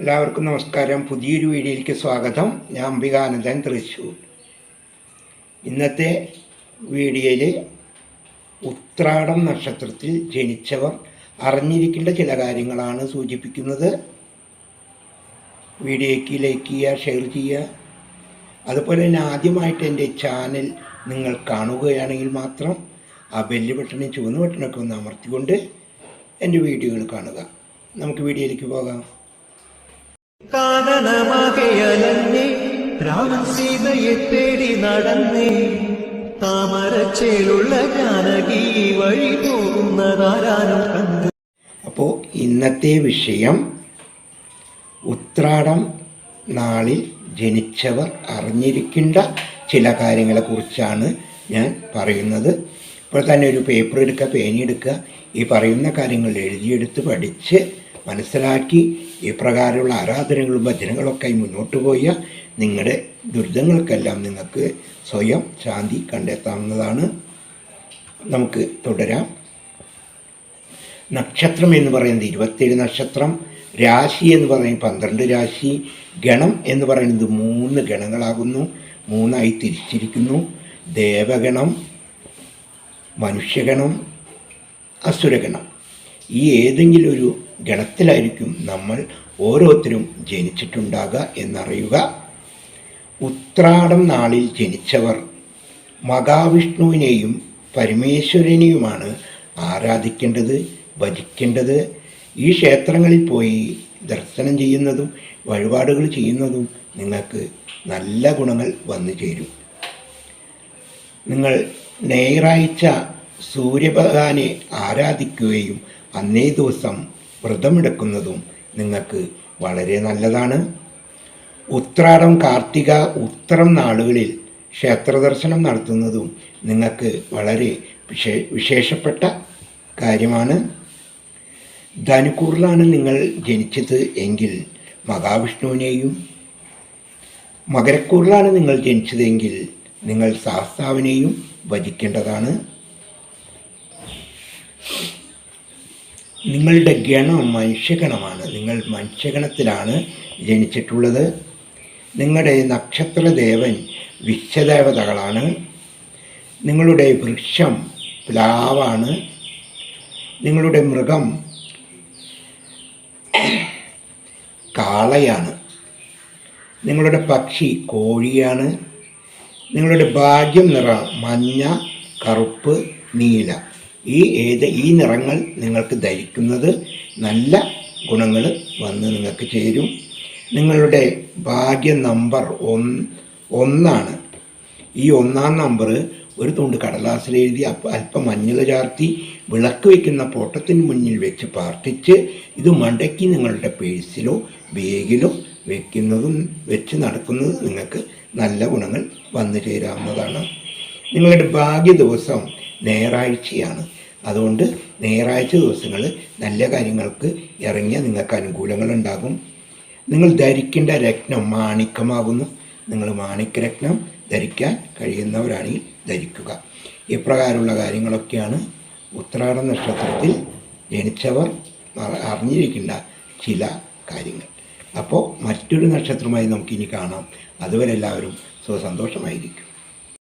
എല്ലാവർക്കും നമസ്കാരം. പുതിയൊരു വീഡിയോയിലേക്ക് സ്വാഗതം. ഞാൻ അംബികാനന്ദൻ തൃശ്ശൂർ ഇന്നത്തെ വീഡിയോയിൽ ഉത്രാടം നക്ഷത്രത്തിൽ ജനിച്ചവർ അറിഞ്ഞിരിക്കേണ്ട ചില കാര്യങ്ങളാണ് സൂചിപ്പിക്കുന്നത്. വീഡിയോയ്ക്ക് ലൈക്ക് ചെയ്യുക ഷെയർ ചെയ്യുക. അതുപോലെ തന്നെ ആദ്യമായിട്ട് എന്റെ ചാനൽ നിങ്ങൾ കാണുകയാണെങ്കിൽ മാത്രം ആ ബെല്ല് ബട്ടണും ചുവന്ന ബട്ടണൊക്കെ ഒന്ന് അമർത്തിക്കൊണ്ട് എന്റെ വീഡിയോകൾ കാണുക. നമുക്ക് വീഡിയോയിലേക്ക് പോകാം. കാനനമകയലഞ്ഞേ രാമൻ സീതയെ തേടി നടന്നേ താമരച്ചേലുള്ള ജാനകി വഴി പോകുന്നതാരാനും കണ്ട്. അപ്പോൾ ഇന്നത്തെ വിഷയം ഉത്രാടം നാളിൽ ജനിച്ചവർ അറിഞ്ഞിരിക്കേണ്ട ചില കാര്യങ്ങളെക്കുറിച്ചാണ് ഞാൻ പറയുന്നത്. ഇപ്പോൾ തന്നെ ഒരു പേപ്പർ എടുക്കുക പേനെടുക്കുക ഈ പറയുന്ന കാര്യങ്ങൾ എഴുതിയെടുത്ത് പഠിച്ച് മനസ്സിലാക്കി ഈ പ്രകാരമുള്ള ആരാധനകളും ഭജനകളൊക്കെ മുന്നോട്ട് പോയാൽ നിങ്ങളുടെ ദുരിതങ്ങൾക്കെല്ലാം നിങ്ങൾക്ക് സ്വയം ശാന്തി കണ്ടെത്താവുന്നതാണ്. നമുക്ക് തുടരാം. നക്ഷത്രം എന്ന് പറയുന്നത് ഇരുപത്തേഴ് നക്ഷത്രം രാശി എന്ന് പറയുന്നത് പന്ത്രണ്ട് രാശി ഗണം എന്ന് പറയുന്നത് മൂന്ന് ഗണങ്ങളാകുന്നു മൂന്നായി തിരിച്ചിരിക്കുന്നു. ദേവഗണം മനുഷ്യഗണം അസുരഗണം. ഈ ഏതെങ്കിലും ഒരു ഗണത്തിലായിരിക്കും നമ്മൾ ഓരോരുത്തരും ജനിച്ചിട്ടുണ്ടാകുക എന്നറിയുക. ഉത്രാടം നാളിൽ ജനിച്ചവർ മഹാവിഷ്ണുവിനെയും പരമേശ്വരനെയുമാണ് ആരാധിക്കേണ്ടത് ഭജിക്കേണ്ടത്. ഈ ക്ഷേത്രങ്ങളിൽ പോയി ദർശനം ചെയ്യുന്നതും വഴിപാടുകൾ ചെയ്യുന്നതും നിങ്ങൾക്ക് നല്ല ഗുണങ്ങൾ വന്നു ചേരും. നിങ്ങൾ ഞായറാഴ്ച സൂര്യഭഗവാനെ ആരാധിക്കുകയും അന്നേ ദിവസം വ്രതമെടുക്കുന്നതും നിങ്ങൾക്ക് വളരെ നല്ലതാണ്. ഉത്രാടം കാർത്തിക ഉത്തരം നാളുകളിൽ ക്ഷേത്രദർശനം നടത്തുന്നതും നിങ്ങൾക്ക് വളരെ വിശേ വിശേഷപ്പെട്ട കാര്യമാണ്. ധനുക്കൂറിലാണ് നിങ്ങൾ ജനിച്ചത് എങ്കിൽ മഹാവിഷ്ണുവിനെയും മകരക്കൂറിലാണ് നിങ്ങൾ ജനിച്ചതെങ്കിൽ നിങ്ങൾ ശാസ്താവിനെയും ഭജിക്കേണ്ടതാണ് നിങ്ങളുടെ ഗണം മനുഷ്യഗണമാണ്. നിങ്ങൾ മനുഷ്യഗണത്തിലാണ് ജനിച്ചിട്ടുള്ളത്. നിങ്ങളുടെ നക്ഷത്രദേവൻ വിശ്വദേവതകളാണ്. നിങ്ങളുടെ വൃക്ഷം പ്ലാവാണ് നിങ്ങളുടെ മൃഗം കാളയാണ്. നിങ്ങളുടെ പക്ഷി കോഴിയാണ്. നിങ്ങളുടെ ഭാഗ്യം നിറ മഞ്ഞ കറുപ്പ് നീല. ഈ ഏത് ഈ നിറങ്ങൾ നിങ്ങൾക്ക് ധരിക്കുന്നത് നല്ല ഗുണങ്ങൾ വന്ന് നിങ്ങൾക്ക് ചേരും. നിങ്ങളുടെ ഭാഗ്യ നമ്പർ ഒന്ന് ഒന്നാണ്. ഈ ഒന്നാം നമ്പർ ഒരു തുണ്ട് കടലാസിൽ എഴുതി അല്പം മഞ്ഞൾ ചാർത്തി വിളക്ക് വയ്ക്കുന്ന പോട്ടത്തിന് മുന്നിൽ വെച്ച് പ്രാർത്ഥിച്ച് ഇത് മണ്ടയ്ക്ക് നിങ്ങളുടെ പേഴ്സിലോ ബാഗിലോ വയ്ക്കുന്നതും വെച്ച് നടക്കുന്നത് നിങ്ങൾക്ക് നല്ല ഗുണങ്ങൾ വന്നു ചേരാവുന്നതാണ്. നിങ്ങളുടെ ഭാഗ്യ ദിവസം ഞായറാഴ്ചയാണ്. അതുകൊണ്ട് ഞായറാഴ്ച ദിവസങ്ങൾ നല്ല കാര്യങ്ങൾക്ക് ഇറങ്ങിയ നിങ്ങൾക്ക് അനുകൂലങ്ങളുണ്ടാകും. നിങ്ങൾ ധരിക്കേണ്ട രത്നം മാണിക്കമാകുന്നു. നിങ്ങൾ മാണിക്യരത്നം ധരിക്കാൻ കഴിയുന്നവരാണെങ്കിൽ ധരിക്കുക. ഇപ്രകാരമുള്ള കാര്യങ്ങളൊക്കെയാണ് ഉത്രാട നക്ഷത്രത്തിൽ ജനിച്ചവർ അറിഞ്ഞിരിക്കേണ്ട ചില കാര്യങ്ങൾ. അപ്പോൾ മറ്റൊരു നക്ഷത്രമായി നമുക്കിനി കാണാം. അതുവരെ എല്ലാവരും സുഖസന്തോഷമായിരിക്കും